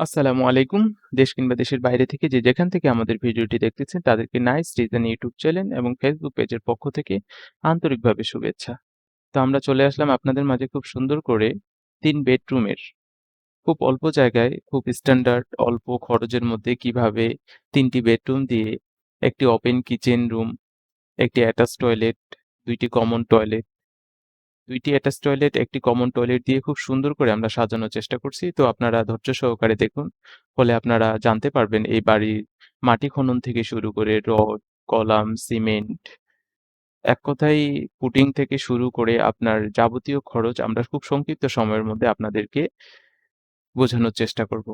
আসসালামু আলাইকুম। দেশ কিংবা দেশের বাইরে থেকে যে যেখান থেকে আমাদের ভিডিওটি দেখতেছেন তাদেরকে নাইস ডিজাইন ইউটিউব চ্যানেল এবং ফেসবুক পেজের পক্ষ থেকে আন্তরিকভাবে শুভেচ্ছা। তো আমরা চলে আসলাম আপনাদের মাঝে খুব সুন্দর করে ৩ বেডরুমের খুব অল্প জায়গায় খুব স্ট্যান্ডার্ড অল্প খরচের মধ্যে কীভাবে তিনটি বেডরুম দিয়ে একটি ওপেন কিচেন রুম, একটি অ্যাটাচ টয়লেট, দুইটি কমন টয়লেট ২ টি অ্যাটাচ টয়লেট, একটি কমন টয়লেট দিয়ে খুব সুন্দর করে আমরা সাজানোর চেষ্টা করছি। তো আপনারা ধৈর্য সহকারে দেখুন। ফলে আপনারা জানতে পারবেন এই বাড়ির মাটি খনন থেকে শুরু করে রড, কলাম, সিমেন্ট এক কথায় পুটিং থেকে শুরু করে আপনার যাবতীয় খরচ আমরা খুব সংক্ষিপ্ত সময়ের মধ্যে আপনাদেরকে বোঝানোর চেষ্টা করব।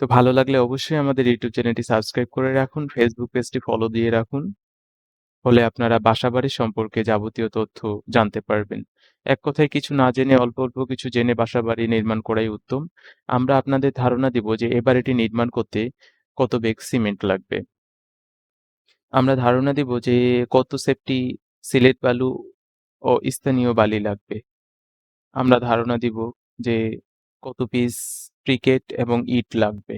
তো ভালো লাগলে অবশ্যই আমাদের ইউটিউব চ্যানেলটি সাবস্ক্রাইব করে রাখুন, ফেসবুক পেজটি ফলো দিয়ে রাখুন। ফলে আপনারা বাসাবাড়ি সম্পর্কে যাবতীয় তথ্য জানতে পারবেন। এক কথায় কিছু না জেনে অল্প, অল্প কিছু জেনে বাসাবাড়ি নির্মাণ করাই উত্তম। আমরা আপনাদের ধারণা দিব যে এ বাড়িটি নির্মাণ করতে কত বেগ সিমেন্ট লাগবে। আমরা ধারণা দিব যে কত সেফটি সিলেট বালু ও স্থানীয় বালি লাগবে। আমরা ধারণা দিব যে কত পিস ক্রিকেট এবং ইট লাগবে।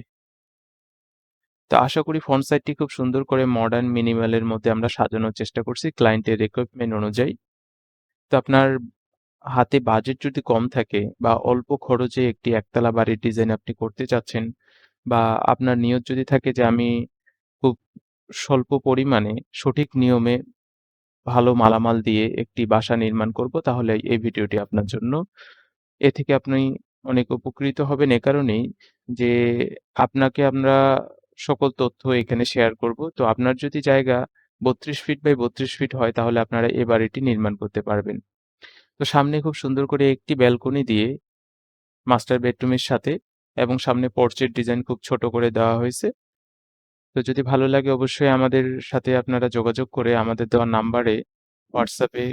তো আশা করি ফ্রন্ট সাইডটি খুব সুন্দর করে মডার্ন মিনিমালের মধ্যে আমরা সাজানোর চেষ্টা করছি ক্লায়েন্টের রিকোয়ারমেন্ট অনুযায়ী। তো আপনার হাতে বাজেট যদি কম থাকে বা অল্প খরচে একটি একতলা বাড়ির ডিজাইন আপনি করতে চাচ্ছেন বা আপনার নিয়ত যদি থাকে যে আমি খুব স্বল্প পরিমাণে সঠিক নিয়মে ভালো মালামাল দিয়ে একটি বাসা নির্মাণ করব, তাহলে এই ভিডিওটি আপনার জন্য। এ থেকে আপনি অনেক উপকৃত হবেন এ কারণেই যে আপনাকে আমরা সকল তথ্য এখানে শেয়ার করব। তো আপনার যদি জায়গা ৩২ ফিট বাই ৩২ ফিট হয়, তাহলে আপনারা এ বাড়িটি নির্মাণ করতে পারবেন। তো সামনে খুব সুন্দর করে একটি ব্যালকনি দিয়ে মাস্টার বেডরুমের সাথে এবং সামনে পর্চের ডিজাইন খুব ছোট করে দেওয়া হয়েছে। তো যদি ভালো লাগে অবশ্যই আমাদের সাথে আপনারা যোগাযোগ করে আমাদের দেওয়া নাম্বারে হোয়াটসঅ্যাপে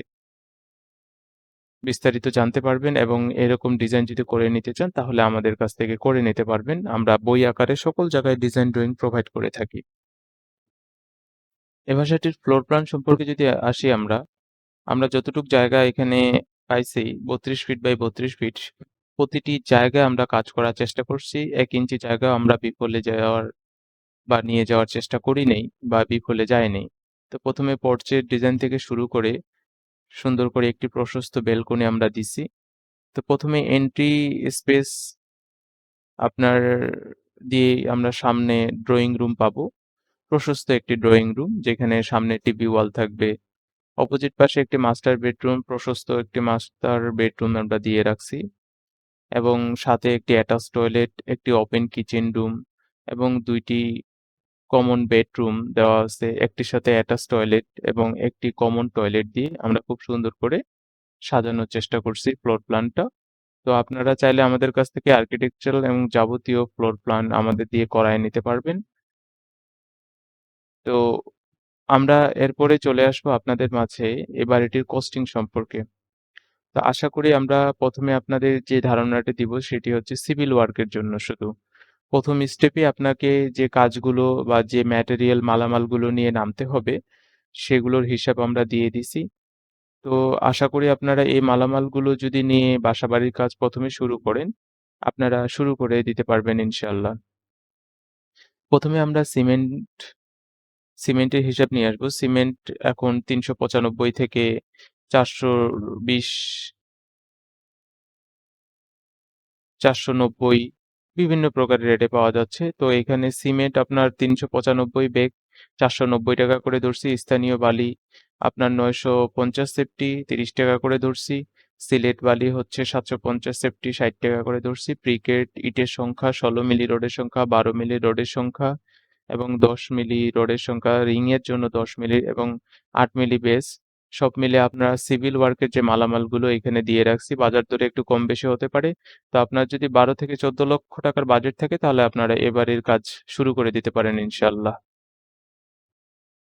বিস্তারিত জানতে পারবেন এবং এরকম ডিজাইন যদি করে নিতে চান তাহলে আমাদের কাছ থেকে করে নিতে পারবেন। আমরা বই আকারে সকল জায়গায় ডিজাইন ড্রয়িং প্রোভাইড করে থাকি। এ ভাষাটির ফ্লোর প্ল্যান সম্পর্কে যদি আসি আমরা, আমরা যতটুক জায়গা এখানে পাইছি ৩২ ফিট বাই ৩২ ফিট প্রতিটি জায়গায় আমরা কাজ করার চেষ্টা করছি। এক ইঞ্চি জায়গা আমরা বিফলে যাওয়ার বা নিয়ে যাওয়ার চেষ্টা করি নেই বা বিফলে যায়নি। তো ১ম এ পর্চের ডিজাইন থেকে শুরু করে সুন্দর করে একটি প্রশস্ত ব্যালকনি আমরা দিছি। তো প্রথমে এন্ট্রি স্পেস আপনার দিয়ে আমরা সামনে ড্রয়িং রুম পাবো। প্রশস্ত একটি ড্রয়িং রুম যেখানে সামনে টিভি ওয়াল থাকবে। অপোজিট পাশে একটি মাস্টার বেডরুম, প্রশস্ত একটি মাস্টার বেডরুম আমরা দিয়ে রাখছি। এবং সাথে একটি অ্যাটাচ টয়লেট, একটি ওপেন কিচেন রুম এবং ২ টি কমন বেডরুম দেওয়া আছে। একটির সাথে অ্যাটাচ টয়লেট এবং একটি কমন টয়লেট দিয়ে আমরা খুব সুন্দর করে সাজানোর চেষ্টা করছি ফ্লোর প্ল্যানটা। তো আপনারা চাইলে আমাদের কাছ থেকে আর্কিটেকচারাল এবং যাবতীয় ফ্লোর প্ল্যান আমাদের দিয়ে করায় নিতে পারবেন। তো আমরা এরপরে চলে আসব আপনাদের মাঝে এ বাড়িটির কস্টিং সম্পর্কে। তো আশা করি আমরা প্রথমে আপনাদের যে ধারণাটি দিব সেটি হচ্ছে সিভিল ওয়ার্কের জন্য শুধু। ১ম স্টেপে আপনাকে যে কাজগুলো বা যে ম্যাটেরিয়াল মালামালগুলো নিয়ে নামতে হবে সেগুলোর হিসাব আমরা দিয়ে দিছি। তো আশা করি আপনারা এই মালামালগুলো যদি নিয়ে বাসাবাড়ির কাজ প্রথমে শুরু করেন, আপনারা শুরু করে দিতে পারবেন ইনশাল্লাহ প্রথমে আমরা সিমেন্ট সিমেন্টের হিসাব নিয়ে আসব। সিমেন্ট এখন ৩৯৫ থেকে ৪২০ ৪৯০ বিভিন্ন প্রকারের রেটে পাওয়া যাচ্ছে। তো এখানে সিমেন্ট আপনার ৩৯৫ বেগ ৳৪৯০ করে ধরছি। স্থানীয় বালি আপনার ৯৫০ সেফটি ৳৩০ করে ধরছি। সিলেট বালি হচ্ছে ৭৫০ সেফটি ৳৬০ করে ধরছি। প্রিকেট ইটের সংখ্যা ১৬ মিলি রডের সংখ্যা, ১২ মিলি রডের সংখ্যা এবং ১০ মিলি রডের সংখ্যা, রিং এর জন্য ১০ মিলি এবং আট মিলি বেস। সব মিলে আপনার সিভিল ওয়ার্কের যে মালামালগুলো এখানে দিয়ে রাখছি। বাজার দরে একটু কম বেশি হতে পারে। তো আপনার যদি ১২ থেকে ১৪ লক্ষ টাকার বাজেট থাকে, তাহলে আপনারা এবারের কাজ শুরু করে দিতে পারেন ইনশাআল্লাহ।